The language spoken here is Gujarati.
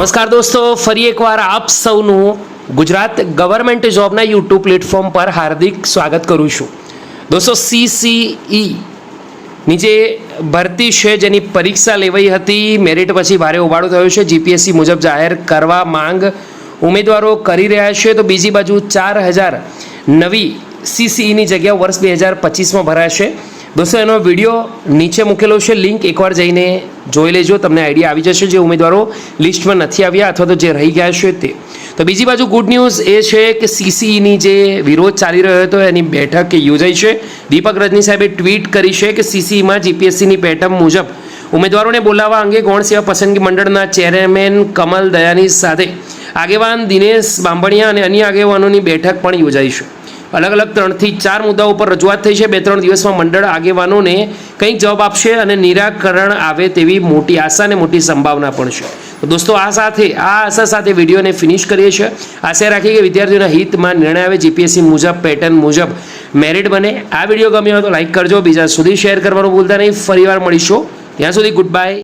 નમસ્કાર દોસ્તો, ફરી એકવાર આપ સૌનું ગુજરાત ગવર્મેન્ટ જોબના યુટ્યુબ પ્લેટફોર્મ પર હાર્દિક સ્વાગત કરું છું. દોસ્તો સીસીઈ ની જે ભરતી છે, જેની પરીક્ષા લેવાઈ હતી મેરિટ પછી ભારે ઉબાડો થયો છે. જીપીએસસી મુજબ જાહેર કરવા માંગ ઉમેદવારો કરી રહ્યા છે. તો બીજી બાજુ ચાર હજાર નવી સીસીઈની જગ્યા વર્ષ બે હજાર પચીસમાં ભરાશે. દોસ્તો, એનો વીડિયો નીચે મૂકેલો છે. લિંક એકવાર જઈને જોઈ લેજો, તમને આઈડિયા આવી જશે જે ઉમેદવારો લિસ્ટમાં નથી આવ્યા અથવા તો જે રહી ગયા છે તે. તો બીજી બાજુ ગુડ ન્યૂઝ એ છે કે સીસીઈની જે વિરોધ ચાલી રહ્યો હતો, એની બેઠક યોજાઈ છે. દીપક રજની સાહેબે ટ્વીટ કરી છે કે સીસીઈમાં જીપીએસસીની પેટર્ન મુજબ ઉમેદવારોને બોલાવવા અંગે ગૌણ સેવા પસંદગી મંડળના ચેરમેન કમલ દયાની સાથે આગેવાન દિનેશ બાંભણિયા અને અન્ય આગેવાનોની બેઠક પણ યોજાઈ છે. અલગ અલગ ત્રણથી ચાર મુદ્દાઓ પર રજૂઆત થઈ છે. બે ત્રણ દિવસમાં મંડળ આગેવાનોને કંઈક જવાબ આપશે અને નિરાકરણ આવે તેવી મોટી આશા અને મોટી સંભાવના પણ છે. તો દોસ્તો, આ સાથે, આ આશા સાથે વિડીયોને ફિનિશ કરીએ છીએ. આશા રાખીએ કે વિદ્યાર્થીઓના હિતમાં નિર્ણય આવે જીપીએસસી મુજબ પેટર્ન મુજબ મેરિટ બને. આ વીડિયો ગમ્યો હોય તો લાઇક કરજો. બીજા સુધી શેર કરવાનું ભૂલતા નહીં. ફરીવાર મળીશું. ત્યાં સુધી ગુડ બાય